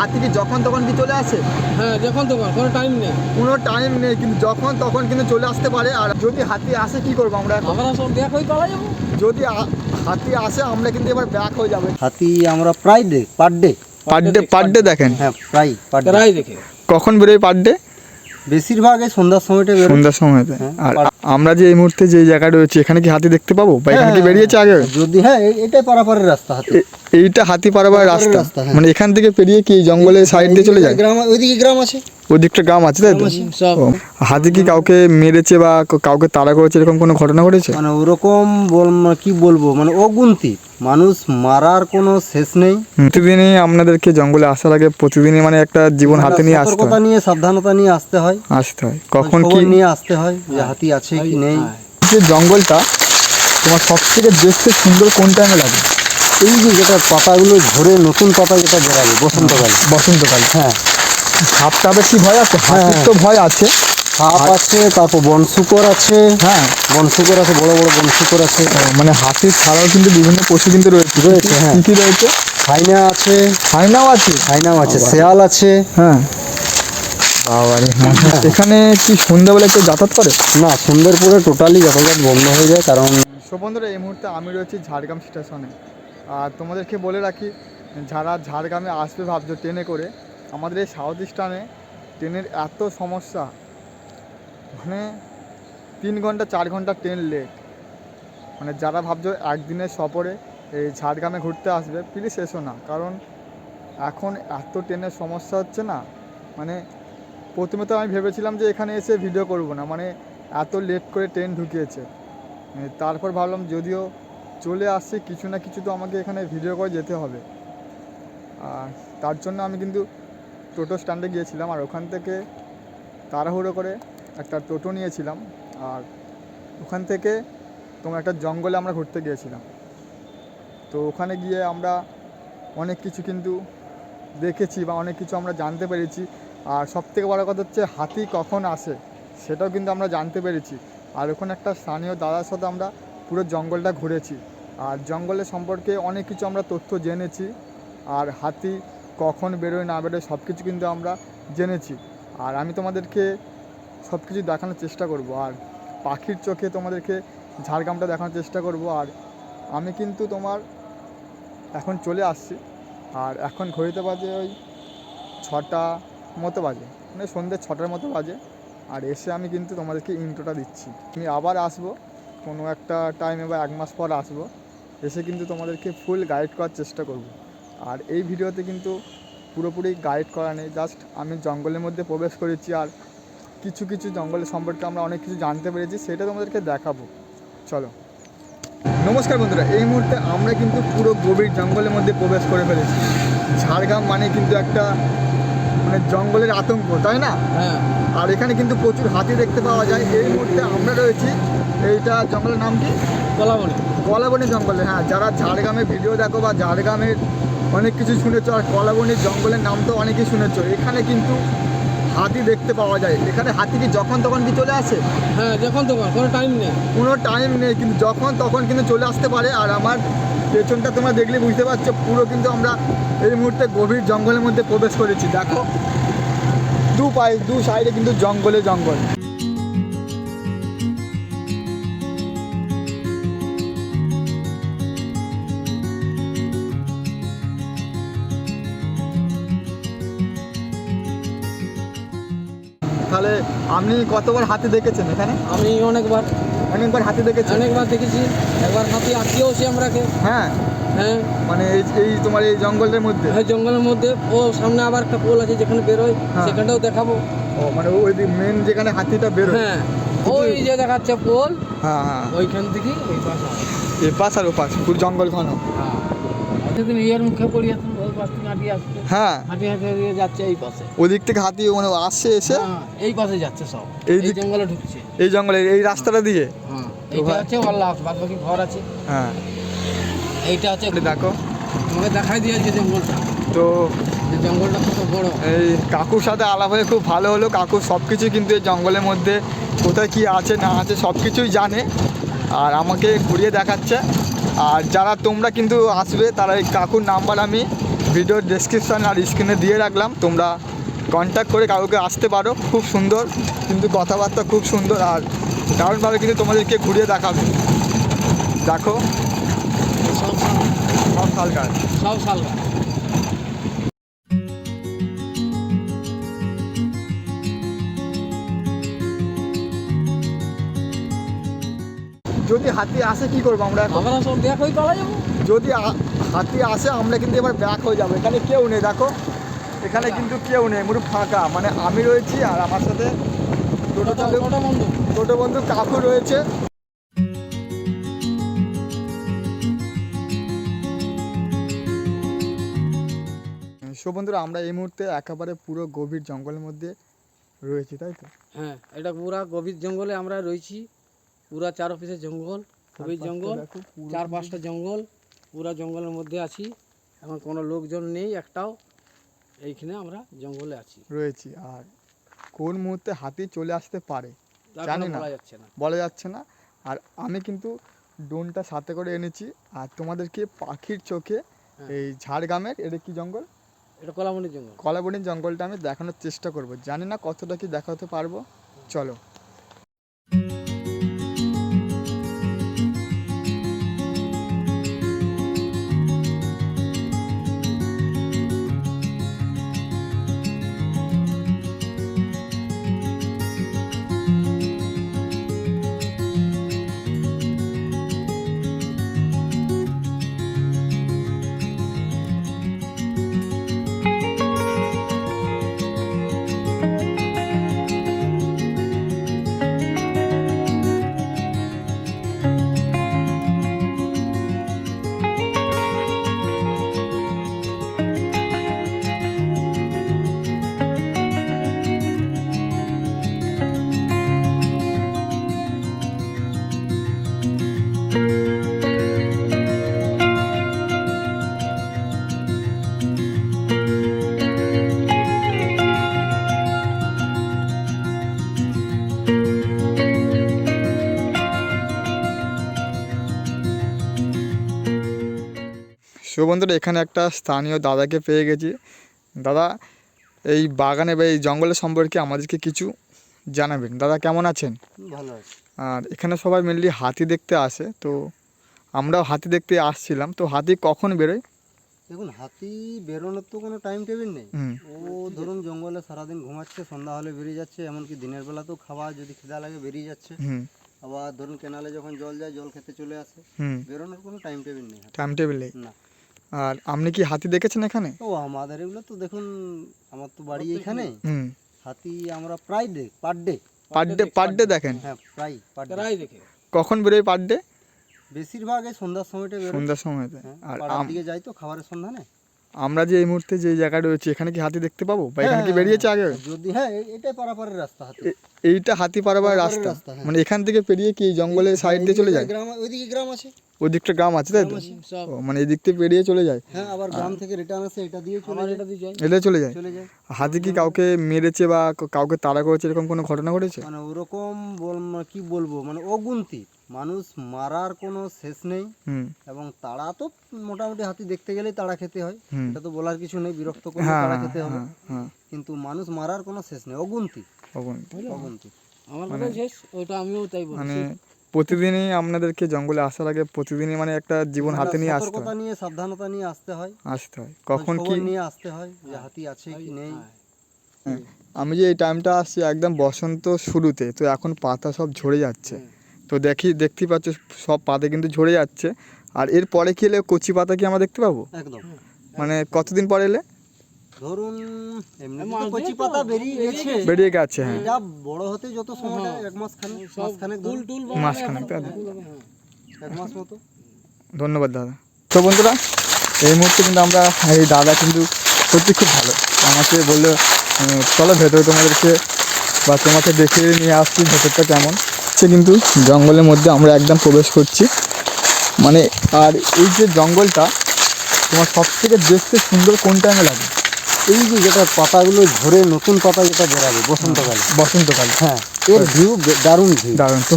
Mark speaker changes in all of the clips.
Speaker 1: হাতি কি যখন তখন কি চলে আসে?
Speaker 2: হ্যাঁ যখন তখন কোনো টাইম নেই।
Speaker 1: কোনো টাইম নেই কিন্তু যখন তখন কিন্তু চলে আসতে পারে। আর যদি হাতি আসে কি করব আমরা?
Speaker 2: আমরা সব দেখ ওই পালা যাব।
Speaker 1: যদি হাতি আসে আমরা কিন্তু এবার ব্যাক হয়ে যাবে।
Speaker 3: হাতি আমরা প্রায় day per day
Speaker 1: per day per day দেখেন?
Speaker 3: হ্যাঁ প্রায় পার ডে
Speaker 2: তারাই দেখে।
Speaker 1: কখন বেরোয় পার ডে
Speaker 3: বেশিরভাগ এই সন্ধ্যার সময়টা
Speaker 1: সন্ধ্যার সময়তে।
Speaker 3: হ্যাঁ,
Speaker 1: আর আমরা যে এই মুহূর্তে যে জায়গাটা রয়েছে এখানে কি হাতি দেখতে পাবো? বা এখানে কি
Speaker 3: হ্যাঁ,
Speaker 1: বেরিয়েছে আগে?
Speaker 3: যদি হ্যাঁ এটা এটাই পারাপারের রাস্তা হাতি।
Speaker 1: এইটা হাতি পারাপারের রাস্তা।
Speaker 3: রাস্তা, হ্যাঁ।
Speaker 1: মানে এখান থেকে পেরিয়ে কি জঙ্গলের সাইড দিয়ে চলে যায়?
Speaker 3: গ্রাম ওইদিকে গ্রাম আছে।
Speaker 1: ওদিকটা গ্রাম আছে তাই তো? হাতি কি কাউকে মেরেছে বা কাউকে তাড়া করেছে এরকম কোনো ঘটনা ঘটেছে?
Speaker 3: মানে ওরকম বল মানে কি বলব? মানে অগুন্তি। মানুষ মারার কোনো শেষ নেই।
Speaker 1: প্রতিদিনই আপনাদেরকে জঙ্গলে আসার আগে প্রতিদিনই মানে একটা জীবন হাতে নিয়ে আসতে হয়।
Speaker 3: নিয়ে সাবধানতা নিয়ে আসতে হয়।
Speaker 1: আসতে হয়। কখন
Speaker 3: খবর
Speaker 1: কি
Speaker 3: নিয়ে আসতে হয় যে হাতি আছে কি নেই।
Speaker 1: যে জঙ্গলটা তোমার সব থেকে দেখতে সুন্দর কোন টাইমে লাগে?
Speaker 3: এই যে যেটা পাতাগুলো ঝরে নতুন পাতা যেটা বেরাবে বসন্তকালে।
Speaker 1: বসন্তকালে।
Speaker 3: হ্যাঁ।
Speaker 1: সাপ টাপের কি ভয় আছে হাতির
Speaker 3: হ্যাঁ।
Speaker 1: তো ভয় আছে।
Speaker 3: সাপ আছে তারপর বনশুকর আছে।
Speaker 1: হ্যাঁ।
Speaker 3: বনশুকর আছে বড় বড় বনশুকর আছে।
Speaker 1: মানে হাতির ছাড়াও কিন্তু বিভিন্ন পশু কিন্তু রয়েছে।
Speaker 3: রয়েছে, হ্যাঁ।
Speaker 1: কি রয়েছে?
Speaker 3: হাইনা আছে।
Speaker 1: হাইনাও আছে?
Speaker 3: হাইনাও আছে শেয়াল আছে।
Speaker 1: হ্যাঁ। বাবারে এখানে কি সন্ধ্যাবেলা কেউ যাতায়াত করে?
Speaker 3: না সুন্দরপুরে টোটালি যাতায়াত বন্ধ হয়ে যায় কারণ
Speaker 1: সো বন্ধুরা এই মুহূর্তে আমি রয়েছি ঝাড়গ্রাম স্টেশনে আর তোমাদেরকে বলে রাখি যারা ঝাড়গ্রামে আসবে ভাবছ ট্রেনে করে আমাদের এই সাউথ ইস্টার্নে ট্রেনের এত সমস্যা। মানে তিন ঘণ্টা, চার ঘণ্টা ট্রেন লেট মানে যারা ভাবছ একদিনের সফরে এই ঝাড়গ্রামে ঘুরতে আসবে প্লিজ এসো না। কারণ এখন এত ট্রেনের সমস্যা হচ্ছে না। মানে প্রথমে তো আমি ভেবেছিলাম যে এখানে এসে ভিডিও করব না। মানে এত লেট করে ট্রেন ঢুকিয়েছে। তারপর ভাবলাম যদিও চলে আসছে, কিছু না কিছু তো আমাকে এখানে ভিডিও করে যেতে হবে। আর তার জন্য আমি কিন্তু টোটো স্ট্যান্ডে গিয়েছিলাম আর ওখান থেকে তাড়াহুড়ো করে একটা টোটো নিয়েছিলাম আর ওখান থেকে তোমার একটা জঙ্গলে আমরা ঘুরতে গিয়েছিলাম। তো ওখানে গিয়ে আমরা অনেক কিছু কিন্তু দেখেছি বা অনেক কিছু আমরা জানতে পেরেছি আর সবথেকে বড় কথা হচ্ছে হাতি কখন আসে সেটাও কিন্তু আমরা জানতে পেরেছি। আর ওখানে একটা স্থানীয় দাদার সাথে আমরা পুরো জঙ্গলটা ঘুরেছি। আর জঙ্গলের সম্পর্কে অনেক কিছু আমরা তথ্য জেনেছি। আর হাতি কখন বেরোয় না বেরোয় সব কিছু কিন্তু আমরা জেনেছি। আর আমি তোমাদেরকে সব কিছু দেখানোর চেষ্টা করব। আর পাখির চোখে তোমাদেরকে ঝাড়গ্রামটা দেখানোর চেষ্টা করব। আর আমি কিন্তু তোমার এখন চলে আসছি। আর এখন ঘড়িতে বাজে ওই ছটা মতো বাজে। মানে সন্ধ্যে ছটার মতো বাজে। আর এসে আমি কিন্তু তোমাদেরকে ইন্ট্রোটা দিচ্ছি। আমি আবার আসব। কোনো একটা টাইমে বা এক মাস পর আসব। এসে কিন্তু তোমাদেরকে ফুল গাইড করার চেষ্টা করব। আর এই ভিডিওতে কিন্তু পুরোপুরি গাইড করা নেই জাস্ট আমি জঙ্গলের মধ্যে প্রবেশ করেছি আর কিছু কিছু জঙ্গলের সম্পর্কে আমরা অনেক কিছু জানতে পেরেছি সেটা তোমাদেরকে দেখাবো। চলো। নমস্কার বন্ধুরা এই মুহূর্তে আমরা কিন্তু পুরো গভীর জঙ্গলের মধ্যে প্রবেশ করে ফেলেছি। ঝাড়গ্রাম মানে কিন্তু একটা মানে জঙ্গলের আতঙ্ক তাই না?
Speaker 2: হ্যাঁ।
Speaker 1: আর এখানে কিন্তু প্রচুর হাতি দেখতে পাওয়া যায়। এই মুহূর্তে আমরা রয়েছি এইটা জঙ্গলের নাম কি?
Speaker 2: কলামণি
Speaker 1: কলাবনি জঙ্গলে হ্যাঁ যারা ঝাড়গ্রামে ভিডিও দেখো বা ঝাড়গ্রামের অনেক কিছু শুনেছ আর কলাবনি জঙ্গলের নাম তো অনেকেই শুনেছ। এখানে কিন্তু হাতি দেখতে পাওয়া যায়। এখানে হাতি কি যখন তখন কি চলে আসে?
Speaker 2: হ্যাঁ যখন তখন কোনো টাইম নেই।
Speaker 1: কোনো টাইম নেই কিন্তু যখন তখন কিন্তু চলে আসতে পারে। আর আমার পেছনটা তোমরা দেখলে বুঝতে পারছ পুরো কিন্তু আমরা এই মুহূর্তে গভীর জঙ্গলের মধ্যে প্রবেশ করেছি। দেখো দু পায়ে দু সাইডে কিন্তু জঙ্গলে জঙ্গল। তাহলে আপনি কতবার হাতি দেখেছেন এখানে?
Speaker 2: আমি অনেকবার।
Speaker 1: অনেকবার হাতি দেখেছেন?
Speaker 2: অনেকবার দেখেছি। একবার হাতি আটকেওছি আমরাকে।
Speaker 1: হ্যাঁ।
Speaker 2: হ্যাঁ।
Speaker 1: মানে এই এই তোমার এই জঙ্গলের মধ্যে?
Speaker 2: হ্যাঁ জঙ্গলের মধ্যে। ও সামনে আবার একটা পোল আছে যেখানে বেরোয়।
Speaker 1: হ্যাঁ।
Speaker 2: সেখানটাও দেখাবো।
Speaker 1: ও মানে ওই মেন যেখানে হাতিটা বেরোয়।
Speaker 2: হ্যাঁ। ওই যে দেখাচ্ছে পোল।
Speaker 1: হ্যাঁ হ্যাঁ।
Speaker 2: ওইখান থেকে ওই পাশে
Speaker 1: এ পাশ আর ও পাশ পুরো জঙ্গল ঘন।
Speaker 2: হ্যাঁ। ইয়ের মুখে পড়িয়ে পাশ থেকে হাঁটিয়ে আসছে।
Speaker 1: হ্যাঁ।
Speaker 2: যাচ্ছে এই পাশে।
Speaker 1: থেকে হাতি মানে আসছে এসে?
Speaker 2: হ্যাঁ, এই পাশে যাচ্ছে সব।
Speaker 1: এই
Speaker 2: এই জঙ্গলে ঢুকছে।
Speaker 1: এই জঙ্গলে এই রাস্তাটা দিয়ে?
Speaker 2: হ্যাঁ
Speaker 1: তো
Speaker 2: এইটা ওর লাস্ট বাদ বাকি ঘর আছে।
Speaker 1: হ্যাঁ।
Speaker 2: এইটা
Speaker 1: দেখো।
Speaker 2: তোমাকে দেখাই দিয়েছে জঙ্গলটা।
Speaker 1: তো
Speaker 2: যে জঙ্গলটা কত বড়।
Speaker 1: এই কাকুর সাথে আলাপ হয়ে খুব ভালো হলো। কাকু সব কিছু কিন্তু এই জঙ্গলের মধ্যে কোথায় কি আছে না আছে সব কিছুই জানে। আর আমাকে ঘুরিয়ে দেখাচ্ছে। আর যারা তোমরা কিন্তু আসবে তারা এই কাকুর নাম্বার আমি ভিডিওর ডেসক্রিপশান আর স্ক্রিনে দিয়ে রাখলাম। তোমরা কন্ট্যাক্ট করে কাউকে আসতে পারো খুব সুন্দর। কিন্তু কথাবার্তা খুব সুন্দর আর দারুণভাবে কিন্তু তোমাদেরকে ঘুরিয়ে দেখাবে। দেখো।
Speaker 2: সব সাল
Speaker 1: সব
Speaker 2: সাল গাছ।
Speaker 1: যদি হাতি আসে কি করব আমরা
Speaker 2: আমরা সব দেখ ওই যাব।
Speaker 1: যদি হাতি আসে আমরা কিন্তু এবার ব্যাক হয়ে যাব। এখানে কেউ নেই দেখো। এখানে কিন্তু কেউ নেই পুরো ফাঁকা। মানে আমি রয়েছি আর আমার সাথে টোটো চালক
Speaker 2: ওটা বন্ধু।
Speaker 1: কাকু রয়েছে। সো বন্ধুরা আমরা এই মুহূর্তে একেবারে পুরো গভীর জঙ্গলের মধ্যে রয়েছি তাই তো?
Speaker 2: হ্যাঁ এটা পুরা গভীর জঙ্গলে আমরা রয়েছি। পুরা চার অফিসের জঙ্গল গভীর জঙ্গল চার পাঁচটা জঙ্গল। পুরা জঙ্গলের মধ্যে আছি। এখন কোনো লোকজন নেই একটাও। এইখানে আমরা জঙ্গলে আছি।
Speaker 1: রয়েছি। আর কোন মুহূর্তে হাতি চলে আসতে পারে জানি না।
Speaker 2: বলা যাচ্ছে না।
Speaker 1: আর আমি কিন্তু ডোনটা সাথে করে এনেছি। আর তোমাদেরকে পাখির চোখে
Speaker 2: হ্যাঁ।
Speaker 1: এই ঝাড়গ্রামের? এটা কি জঙ্গল?
Speaker 2: এটা কলামনির জঙ্গল।
Speaker 1: কলাবনির জঙ্গলটা আমি দেখানোর চেষ্টা করব। জানি না কতটা কি দেখাতে পারব। চলো। বন্ধুরা এখানে একটা স্থানীয় দাদাকে পেয়ে গেছি। দাদা এই বাগানে বা এই জঙ্গলের সম্পর্কে আমাদেরকে কিছু জানাবেন। দাদা কেমন আছেন?
Speaker 3: ভালো আছে।
Speaker 1: আর এখানে সবাই মেনলি হাতি দেখতে আসে তো আমরাও হাতি দেখতে আসছিলাম। তো হাতি কখন বেরোয়?
Speaker 3: দেখুন হাতি বেরোনোর তো কোনো টাইম টেবিল নেই। ও ধরুন জঙ্গলে সারাদিন ঘুমাচ্ছে সন্ধ্যা হলে বেরিয়ে যাচ্ছে এমনকি দিনের বেলাতেও খাওয়া যদি খিদা লাগে বেরিয়ে যাচ্ছে। আবার ধরুন কেনালে যখন জল যায় জল খেতে চলে আসে। বেরোনোর কোনো টাইম টেবিল নেই
Speaker 1: টাইম টেবিল নেই?
Speaker 3: না।
Speaker 1: আর আপনি কি হাতি দেখেছেন এখানে?
Speaker 3: ও আমাদের এগুলো তো দেখুন আমার তো বাড়ি এখানে।
Speaker 1: হুম।
Speaker 3: হাতি আমরা প্রায় day per day
Speaker 1: per day per day দেখেন?
Speaker 3: হ্যাঁ প্রায় পার ডে
Speaker 2: প্রায় দেখে।
Speaker 1: কখন বেরোয় পার ডে
Speaker 3: বেশিরভাগ এই সন্ধ্যার সময়টা বেরোয়।
Speaker 1: সন্ধ্যার সময়তে।
Speaker 3: হ্যাঁ,
Speaker 1: আর আমি
Speaker 3: দিকে যাই তো খাবারের সন্ধানে।
Speaker 1: আমরা যে এই মুহূর্তে যে জায়গায় রয়েছি এখানে কি হাতি দেখতে পাবো? বা এখানে কি
Speaker 3: হ্যাঁ,
Speaker 1: বেরিয়েছে আগে?
Speaker 3: যদি হ্যাঁ এটাই পারাপারের রাস্তা হাতি।
Speaker 1: এইটা হাতি পারাবার
Speaker 3: পারাপারের
Speaker 1: রাস্তা।
Speaker 3: হ্যাঁ।
Speaker 1: মানে এখান থেকে পেরিয়ে কি জঙ্গলের সাইড দিয়ে চলে যায়?
Speaker 3: গ্রাম ওইদিকে গ্রাম আছে।
Speaker 1: ওদিকটা গ্রাম আছে তাই তো? মানে এদিক থেকে পেরিয়ে চলে যায়?
Speaker 3: হ্যাঁ আবার গ্রাম থেকে রিটার্ন আসে এটা দিয়ে চলে যায়।
Speaker 2: এটা দিয়ে যাই
Speaker 1: এলে চলে যায়? হাতি কি কাউকে মেরেছে বা কাউকে তাড়া করেছে এরকম কোনো ঘটনা ঘটেছে?
Speaker 3: মানে ওরকম বল মানে কি বলব? মানে অগুন্তি। মানুষ মারার কোনো শেষ নেই এবং তাড়া তো মোটামুটি হাতি দেখতে গেলেই তাড়া খেতে হয়। এটা তো বলার কিছু নেই বিরক্ত করে
Speaker 1: হ্যাঁ
Speaker 3: তাড়া খেতে হবে।
Speaker 1: হ্যাঁ হ্যাঁ।
Speaker 3: কিন্তু মানুষ মারার কোনো শেষ নেই অগুন্তি। অগুন্তি।
Speaker 2: আমার কথা শেষ ওইটা আমিও তাই বলছি।
Speaker 1: মানে প্রতিদিনই আপনাদেরকে জঙ্গলে আসার আগে প্রতিদিনই মানে একটা জীবন হাতে নিয়ে আসতে
Speaker 3: সতর্কতা
Speaker 1: হয়
Speaker 3: নিয়ে সাবধানতা নিয়ে আসতে হয়।
Speaker 1: আসতে হয়। কখন কি
Speaker 3: নিয়ে আসতে হয় যে হাতি আছে কি নেই।
Speaker 2: হ্যাঁ।
Speaker 1: হ্যাঁ, আমি যে এই টাইমটা আসছি একদম বসন্ত শুরুতে তো এখন পাতা সব ঝরে যাচ্ছে। তো দেখি দেখতেই পাচ্ছ সব পাতা কিন্তু ঝরে যাচ্ছে। আর এরপরে কি এলে কচি পাতা কি আমরা দেখতে পাবো?
Speaker 3: একদম।
Speaker 1: মানে কতদিন পরে এলে?
Speaker 3: ধরুন এমনি তো কচি পাতা বেরিয়ে গেছে।
Speaker 1: বেরিয়ে গেছে হ্যাঁ।
Speaker 3: এটা বড় হতে যত সময়টা এক মাস খানেক মাস খানেক
Speaker 2: টুল টুল
Speaker 1: তাই তো?
Speaker 3: এক মাস মতো।
Speaker 1: ধন্যবাদ দাদা। তো বন্ধুরা এই মুহূর্তে কিন্তু আমরা এই দাদা কিন্তু সত্যি খুব ভালো। আমাকে বলল চলো ভেতরে তোমাদেরকে বা তোমাকে দেখিয়ে নিয়ে আসছি ভেতরটা কেমন? সে কিন্তু জঙ্গলের মধ্যে আমরা একদম প্রবেশ করছি। মানে আর এই যে জঙ্গলটা তোমার সব থেকে দেখতে সুন্দর কোন টাইমে লাগে
Speaker 3: এই যে যেটা পাতাগুলো ঝরে নতুন পাতা যেটা বেরাবে বসন্তকালে।
Speaker 1: বসন্তকালে।
Speaker 3: হ্যাঁ এর ভিউ দারুণ ভিউ
Speaker 1: দারুণ। তো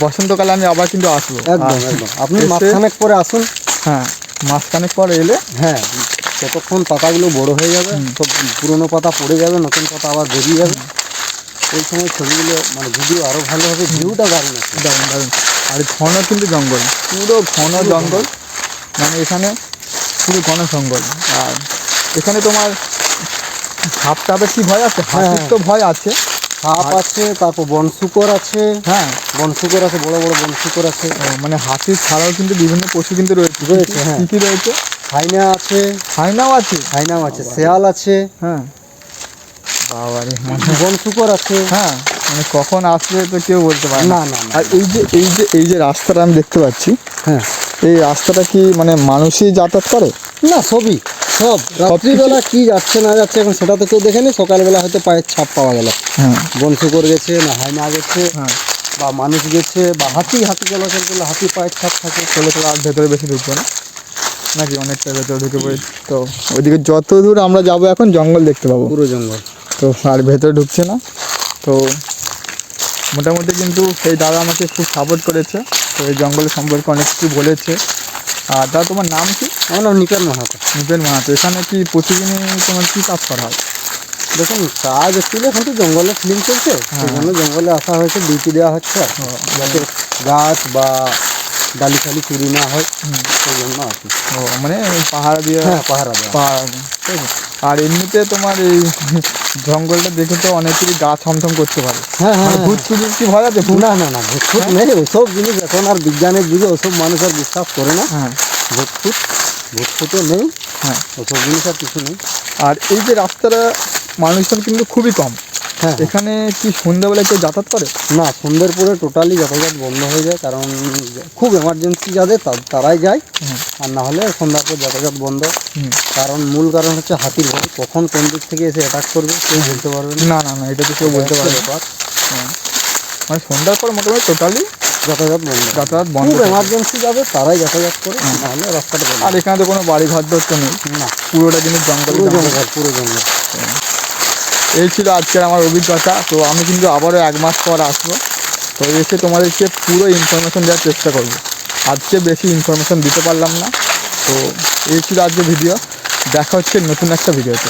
Speaker 1: বসন্তকালে আমি আবার কিন্তু আসব।
Speaker 3: একদম একদম। আপনি মাঝখানেক পরে আসুন।
Speaker 1: হ্যাঁ মাসখানেক পরে এলে
Speaker 3: হ্যাঁ ততক্ষণ পাতাগুলো বড় হয়ে যাবে সব পুরনো পাতা পড়ে যাবে নতুন পাতা আবার বেরিয়ে যাবে। ওই সময় ছবিগুলো মানে ভিডিও আরও ভালো হবে ভিউটা দারুণ আছে।
Speaker 1: দারুণ দারুণ। আর ঘন কিন্তু জঙ্গল পুরো ঘন জঙ্গল মানে এখানে পুরো ঘন জঙ্গল। আর এখানে তোমার সাপ টাপের কি ভয় আছে হাতির
Speaker 3: হ্যাঁ।
Speaker 1: তো ভয় আছে।
Speaker 3: সাপ আছে তারপর বনশুকর আছে।
Speaker 1: হ্যাঁ।
Speaker 3: বনশুকর আছে বড় বড় বনশুকর আছে।
Speaker 1: মানে হাতির ছাড়াও কিন্তু বিভিন্ন পশু কিন্তু রয়েছে।
Speaker 3: রয়েছে, হ্যাঁ।
Speaker 1: কি রয়েছে?
Speaker 3: হাইনা আছে।
Speaker 1: হাইনাও আছে।
Speaker 3: হাইনাও আছে শেয়াল আছে।
Speaker 1: হ্যাঁ। বাবারে মানে
Speaker 3: বনশুকর আছে।
Speaker 1: হ্যাঁ মানে কখন আসবে তো কেউ বলতে পারে না।
Speaker 3: না
Speaker 1: আর এই যে এই যে এই যে রাস্তাটা আমি দেখতে পাচ্ছি
Speaker 3: হ্যাঁ।
Speaker 1: এই রাস্তাটা কি মানে মানুষই যাতায়াত করে?
Speaker 3: না সবই সব। রাত্রিবেলা কি যাচ্ছে না যাচ্ছে এখন সেটা তো কেউ দেখেনি। সকালবেলা হয়তো পায়ের ছাপ পাওয়া গেল।
Speaker 1: হ্যাঁ।
Speaker 3: বনশুকর গেছে না হাইনা গেছে
Speaker 1: হ্যাঁ।
Speaker 3: বা মানুষ গেছে বা হাতি হাতি চলাচল করলে হাতি পায়ের ছাপ থাকে।
Speaker 1: চলে চলে আর ভেতরে বেশি ঢুকবো না। নাকি অনেকটা ভেতরে ঢুকে পড়ি? তো ওইদিকে যত দূর আমরা যাব এখন জঙ্গল দেখতে পাবো।
Speaker 3: পুরো জঙ্গল।
Speaker 1: আর ভেতরে ঢুকছে না। তো মোটামুটি কিন্তু সেই দাদা আমাকে খুব সাপোর্ট করেছে। তো এই জঙ্গলের সম্পর্কে অনেক কিছু বলেছে। আর দাদা তোমার নাম কি?
Speaker 3: আমার নাম নিকার মাহাতো।
Speaker 1: নিপেন মাহাতো। এখানে কি প্রতিদিনই তোমার কী কাজ করা হয়?
Speaker 3: দেখুন কাজ একচুয়ালি এখন তো জঙ্গলে ফিল্ম চলছে। সেই জন্য জঙ্গলে আসা হয়েছে ডিউটি দেওয়া হচ্ছে। যাতে গাছ বা ডালি ফালি চুরি না হয় সেই জন্য আর কি।
Speaker 1: ও মানে পাহাড় দিয়ে
Speaker 3: হ্যাঁ পাহারা দেওয়া।
Speaker 1: পাহাড় ঠিক আছে। আর এমনিতে তোমার এই জঙ্গলটা দেখে তো অনেকেরই গা থমথম করতে পারে।
Speaker 3: হ্যাঁ হ্যাঁ
Speaker 1: মানে ভূত চুরির কি ভয় আছে? ভূত
Speaker 3: না না না ভূতফুত নেই ওসব জিনিস এখন আর বিজ্ঞানের যুগে ওসব মানুষ আর বিশ্বাস করে না।
Speaker 1: হ্যাঁ।
Speaker 3: ভূত ভূতফুতও নেই
Speaker 1: হ্যাঁ।
Speaker 3: ওসব জিনিস আর কিছু নেই।
Speaker 1: আর এই যে রাস্তাটা মানুষজন কিন্তু খুবই কম।
Speaker 3: হ্যাঁ।
Speaker 1: এখানে কি সন্ধ্যাবেলায় কেউ যাতায়াত করে?
Speaker 3: না সন্ধ্যের পরে টোটালি যাতায়াত বন্ধ হয়ে যায় কারণ খুব এমার্জেন্সি যাদের তারাই যায়। আর না হলে সন্ধ্যার পর যাতায়াত বন্ধ। কারণ মূল কারণ হচ্ছে হাতির ভয়। কখন কোন দিক থেকে এসে অ্যাটাক করবে কেউ বলতে পারবে না।
Speaker 1: না না এটা তো কেউ বলতে পারবে না।
Speaker 3: ব্যাপার।
Speaker 1: মানে সন্ধ্যার পর মোটামুটি টোটালি
Speaker 3: যাতায়াত বন্ধ।
Speaker 1: যাতায়াত বন্ধ
Speaker 3: খুব এমার্জেন্সি যাবে তারাই যাতায়াত করে নাহলে রাস্তাটা বন্ধ।
Speaker 1: আর এখানে তো কোনো বাড়ি ঘর দর তো নেই।
Speaker 3: না।
Speaker 1: পুরোটা কিন্তু জঙ্গল।
Speaker 3: জঙ্গল পুরো জঙ্গল।
Speaker 1: এই ছিল আজকের আমার অভিজ্ঞতা। তো আমি কিন্তু আবারও এক মাস পর আসব। তো এসে তোমাদেরকে পুরো ইনফরমেশন দেওয়ার চেষ্টা করব। আজকে বেশি ইনফরমেশন দিতে পারলাম না। তো এই ছিল আজকে ভিডিও দেখা হচ্ছে নতুন একটা ভিডিওতে